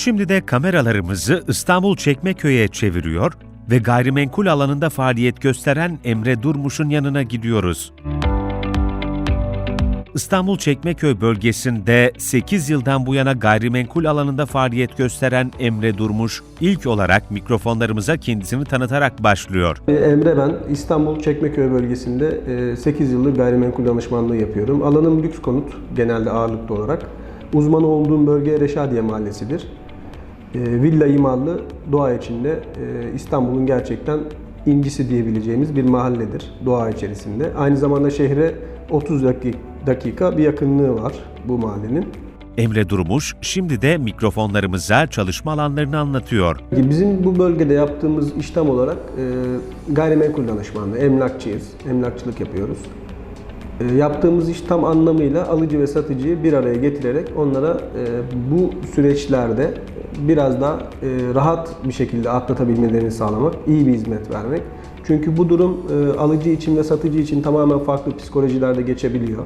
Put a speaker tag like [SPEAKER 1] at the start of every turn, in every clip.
[SPEAKER 1] Şimdi de kameralarımızı İstanbul Çekmeköy'e çeviriyor ve gayrimenkul alanında faaliyet gösteren Emre Durmuş'un yanına gidiyoruz. İstanbul Çekmeköy bölgesinde 8 yıldan bu yana gayrimenkul alanında faaliyet gösteren Emre Durmuş, ilk olarak mikrofonlarımıza kendisini tanıtarak başlıyor.
[SPEAKER 2] Ee, Emre ben. İstanbul Çekmeköy bölgesinde 8 yıllık gayrimenkul danışmanlığı yapıyorum. Alanım lüks konut genelde ağırlıklı olarak. Uzman olduğum bölge Reşadiye Mahallesi'dir. Ee, Villa imarlı doğa içinde e, İstanbul'un gerçekten incisi diyebileceğimiz bir mahalledir doğa içerisinde. Aynı zamanda şehre 30 dakik- dakika bir yakınlığı var bu mahallenin.
[SPEAKER 1] Emre Durmuş şimdi de mikrofonlarımıza çalışma alanlarını anlatıyor.
[SPEAKER 2] Bizim bu bölgede yaptığımız işlem olarak e, gayrimenkul danışmanlığı, emlakçıyız, emlakçılık yapıyoruz. E, yaptığımız iş tam anlamıyla alıcı ve satıcıyı bir araya getirerek onlara e, bu süreçlerde biraz daha e, rahat bir şekilde atlatabilmelerini sağlamak, iyi bir hizmet vermek. Çünkü bu durum e, alıcı için ve satıcı için tamamen farklı psikolojilerde geçebiliyor.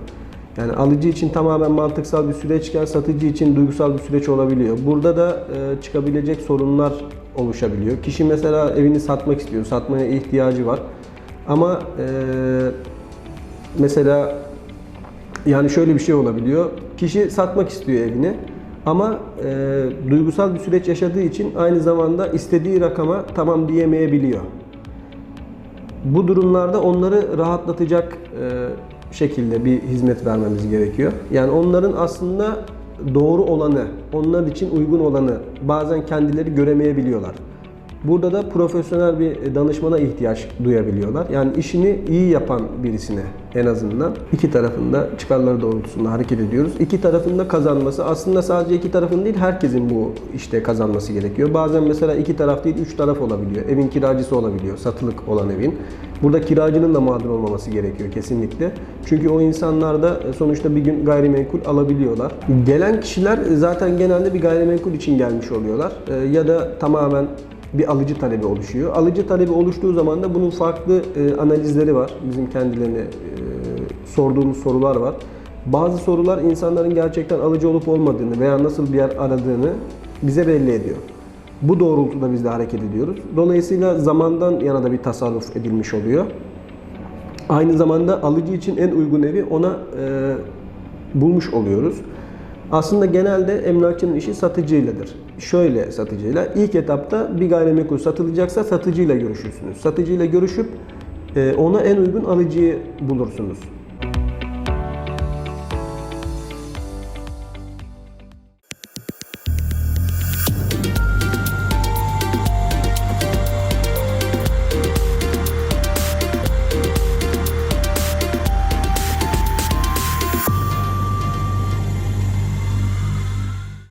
[SPEAKER 2] Yani alıcı için tamamen mantıksal bir süreçken satıcı için duygusal bir süreç olabiliyor. Burada da e, çıkabilecek sorunlar oluşabiliyor. Kişi mesela evini satmak istiyor, satmaya ihtiyacı var. Ama e, mesela yani şöyle bir şey olabiliyor. Kişi satmak istiyor evini ama e, duygusal bir süreç yaşadığı için aynı zamanda istediği rakama tamam diyemeyebiliyor. Bu durumlarda onları rahatlatacak e, şekilde bir hizmet vermemiz gerekiyor. Yani onların aslında doğru olanı, onlar için uygun olanı bazen kendileri göremeyebiliyorlar. Burada da profesyonel bir danışmana ihtiyaç duyabiliyorlar. Yani işini iyi yapan birisine en azından iki tarafında çıkarları doğrultusunda hareket ediyoruz. İki tarafında kazanması aslında sadece iki tarafın değil herkesin bu işte kazanması gerekiyor. Bazen mesela iki taraf değil üç taraf olabiliyor. Evin kiracısı olabiliyor, satılık olan evin. Burada kiracının da mağdur olmaması gerekiyor kesinlikle. Çünkü o insanlar da sonuçta bir gün gayrimenkul alabiliyorlar. Gelen kişiler zaten genelde bir gayrimenkul için gelmiş oluyorlar. Ya da tamamen bir alıcı talebi oluşuyor. Alıcı talebi oluştuğu zaman da bunun farklı e, analizleri var. Bizim kendilerine e, sorduğumuz sorular var. Bazı sorular insanların gerçekten alıcı olup olmadığını veya nasıl bir yer aradığını bize belli ediyor. Bu doğrultuda biz de hareket ediyoruz. Dolayısıyla zamandan yana da bir tasarruf edilmiş oluyor. Aynı zamanda alıcı için en uygun evi ona e, bulmuş oluyoruz. Aslında genelde emlakçının işi satıcıyladır. Şöyle satıcıyla. ilk etapta bir gayrimenkul satılacaksa satıcıyla görüşürsünüz. Satıcıyla görüşüp e, ona en uygun alıcıyı bulursunuz.